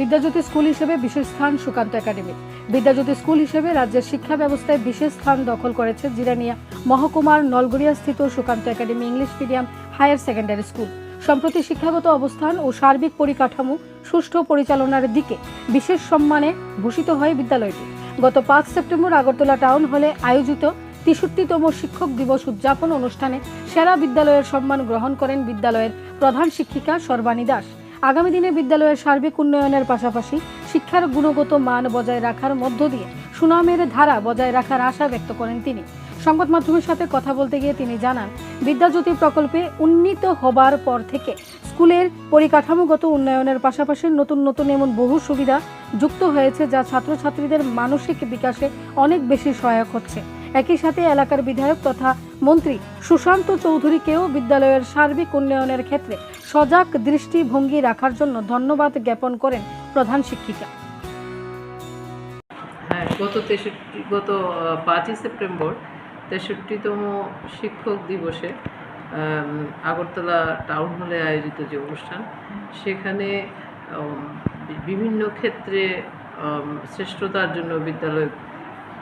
Vidyajyoti school হিসেবে বিশেষ স্থান সুকান্ত একাডেমি। বিদ্যাজ্যোতি স্কুল হিসেবে রাজ্যের শিক্ষা ব্যবস্থায় বিশেষ স্থান দখল করেছে জিরানিয়া মহকুমার নলগড়িয়া স্থিত Sukanta academy English medium higher secondary school. সম্প্রতি শিক্ষাগত অবস্থান ও সার্বিক পরিকাঠামো সুষ্ঠু পরিচালনার দিকে বিশেষ সম্মানে ভূষিত হয় বিদ্যালয়টি। গত পাঁচ সেপ্টেম্বর আগরতলা টাউন হলে আয়োজিত তেষট্টিতম শিক্ষক দিবস উদযাপন অনুষ্ঠানে সেরা বিদ্যালয়ের সম্মান গ্রহণ করেন বিদ্যালয়ের প্রধান শিক্ষিকা সর্বাণী দাস। আগামী দিনে বিদ্যালয়ের সার্বিক উন্নয়নের পাশাপাশি শিক্ষার গুণগত মান বজায় রাখার মধ্য দিয়ে সুনামের ধারা বজায় রাখার আশা ব্যক্ত করেন তিনি। সংবাদ মাধ্যমের সাথে কথা বলতে গিয়ে তিনি জানান, বিদ্যাজ্যোতি প্রকল্পে উন্নীত হবার পর থেকে স্কুলের পরিকাঠামোগত উন্নয়নের পাশাপাশি নতুন নতুন এমন বহু সুবিধা যুক্ত হয়েছে যা ছাত্রছাত্রীদের মানসিক বিকাশে অনেক বেশি সহায়ক হচ্ছে। একই সাথে এলাকার বিধায়ক তথা মন্ত্রী সুশান্ত চৌধুরীকেও বিদ্যালয়ের সার্বিক উন্নয়নের ক্ষেত্রে সজাগ দৃষ্টিভঙ্গি রাখার জন্য ধন্যবাদ জ্ঞাপন করেন প্রধান শিক্ষিকা। হ্যাঁ গত তেষট্টি, গত পাঁচই সেপ্টেম্বর তেষট্টিতম শিক্ষক দিবসে আগরতলা টাউন হলে আয়োজিত যে অনুষ্ঠান, সেখানে বিভিন্ন ক্ষেত্রে শ্রেষ্ঠতার জন্য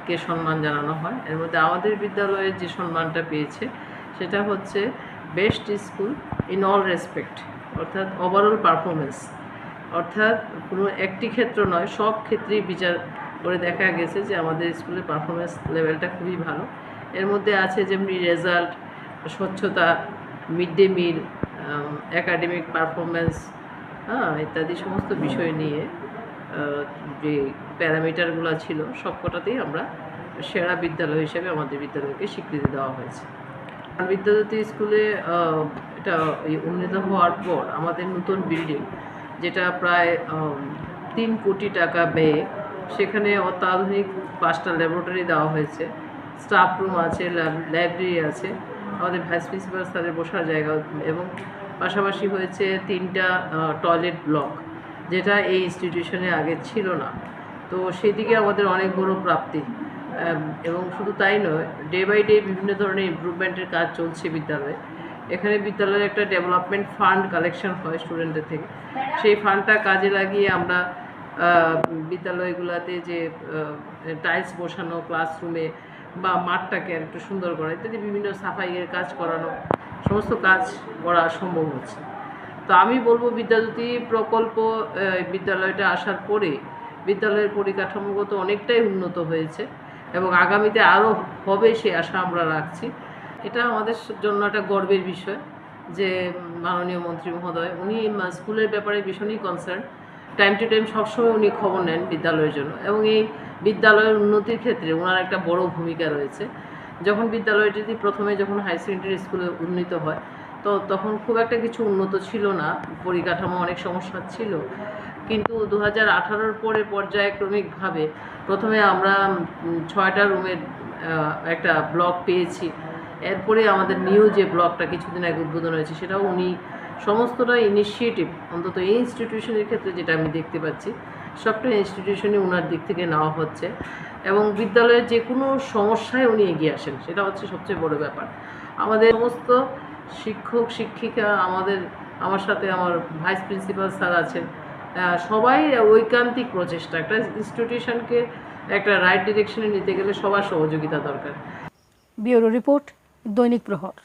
বিদ্যালয়কে সম্মান জানানো হয়। এর মধ্যে আমাদের বিদ্যালয়ে যে সম্মানটা পেয়েছে, সেটা হচ্ছে best school in all respect অর্থাৎ ওভারঅল পারফরমেন্স অর্থাৎ কোনো একটি ক্ষেত্র নয়, সব ক্ষেত্রেই বিচার করে দেখা গেছে যে আমাদের স্কুলের পারফরমেন্স লেভেলটা খুবই ভালো। এর মধ্যে আছে যেমনি রেজাল্ট স্বচ্ছতা mid day meal academic performance হ্যাঁ ইত্যাদি সমস্ত বিষয় নিয়ে। যে প্যারামিটারগুলো ছিল, সবকটাতেই আমরা সেরা বিদ্যালয় হিসেবে আমাদের বিদ্যালয়কে স্বীকৃতি দেওয়া হয়েছে। বিদ্যাজ্যোতি স্কুলে এটা উন্নীত হওয়ার পর আমাদের নতুন বিল্ডিং, যেটা প্রায় তিন কোটি টাকা ব্যয়ে, সেখানে অত্যাধুনিক পাঁচটা ল্যাবরেটরি দেওয়া হয়েছে। স্টাফ রুম আছে লাইব্রেরি আছে, আমাদের ভাইস প্রিন্সিপাল স্যারের বসার জায়গা, এবং পাশাপাশি হয়েছে তিনটা টয়লেট ব্লক যেটা এই ইনস্টিটিউশনে আগে ছিল না। তো সেদিকে আমাদের অনেক বড় প্রাপ্তি। এবং শুধু তাই নয় ডে বাই ডে বিভিন্ন ধরনের ইমপ্রুভমেন্টের কাজ চলছে বিদ্যালয়ে। এখানে বিদ্যালয়ে একটা ডেভেলপমেন্ট ফান্ড কালেকশন হয় স্টুডেন্টদের থেকে। সেই ফান্ডটা কাজে লাগিয়ে আমরা বিদ্যালয়গুলোতে যে টাইলস বসানো ক্লাসরুমে বা মাঠটাকে আর একটু সুন্দর করা ইত্যাদি বিভিন্ন সাফাইয়ের কাজ করানো, সমস্ত কাজ করা সম্ভব হচ্ছে। তো আমি বলব বিদ্যাজ্যোতি প্রকল্প বিদ্যালয়টা আসার পরে বিদ্যালয়ের পরিকাঠামোগত অনেকটাই উন্নত হয়েছে এবং আগামীতে আরও হবে সে আশা আমরা রাখছি। এটা আমাদের জন্য একটা গর্বের বিষয় যে মাননীয় মন্ত্রী মহোদয়, উনি স্কুলের ব্যাপারে ভীষণই কনসার্ন টাইম টু টাইম সবসময় উনি খবর নেন বিদ্যালয়ের জন্য এবং এই বিদ্যালয়ের উন্নতির ক্ষেত্রে ওনার একটা বড় ভূমিকা রয়েছে। যখন বিদ্যালয়টি প্রথমে যখন হাই সেকেন্ডারি স্কুলে উন্নীত হয় তো তখন খুব একটা কিছু উন্নত ছিল না, পরিকাঠামো অনেক সমস্যা ছিল। কিন্তু দু হাজার আঠারোর পরে পর্যায়ক্রমিকভাবে প্রথমে আমরা ছয়টা রুমের একটা ব্লক পেয়েছি। এরপরে আমাদের নিউ যে ব্লকটা কিছুদিন আগে উদ্বোধন হয়েছে, সেটাও উনি সমস্তটা ইনিশিয়েটিভ অন্তত এই ইনস্টিটিউশনের ক্ষেত্রে যেটা আমি দেখতে পাচ্ছি, সবটা ইনস্টিটিউশনে ওনার দিক থেকে নেওয়া হচ্ছে। এবং বিদ্যালয়ের যে কোনো সমস্যায় উনি এগিয়ে আসেন, সেটা হচ্ছে সবচেয়ে বড় ব্যাপার। আমাদের সমস্ত শিক্ষক, শিক্ষিকা আমাদের, আমার সাথে আমার ভাইস প্রিন্সিপাল স্যার আছেন। সবাই ঐকান্তিক প্রচেষ্টা। একটা ইনস্টিটিউশনকে একটা রাইট ডিরেকশনে নিতে গেলে সবার সহযোগিতা দরকার। ব্যুরো রিপোর্ট দৈনিক প্রহর।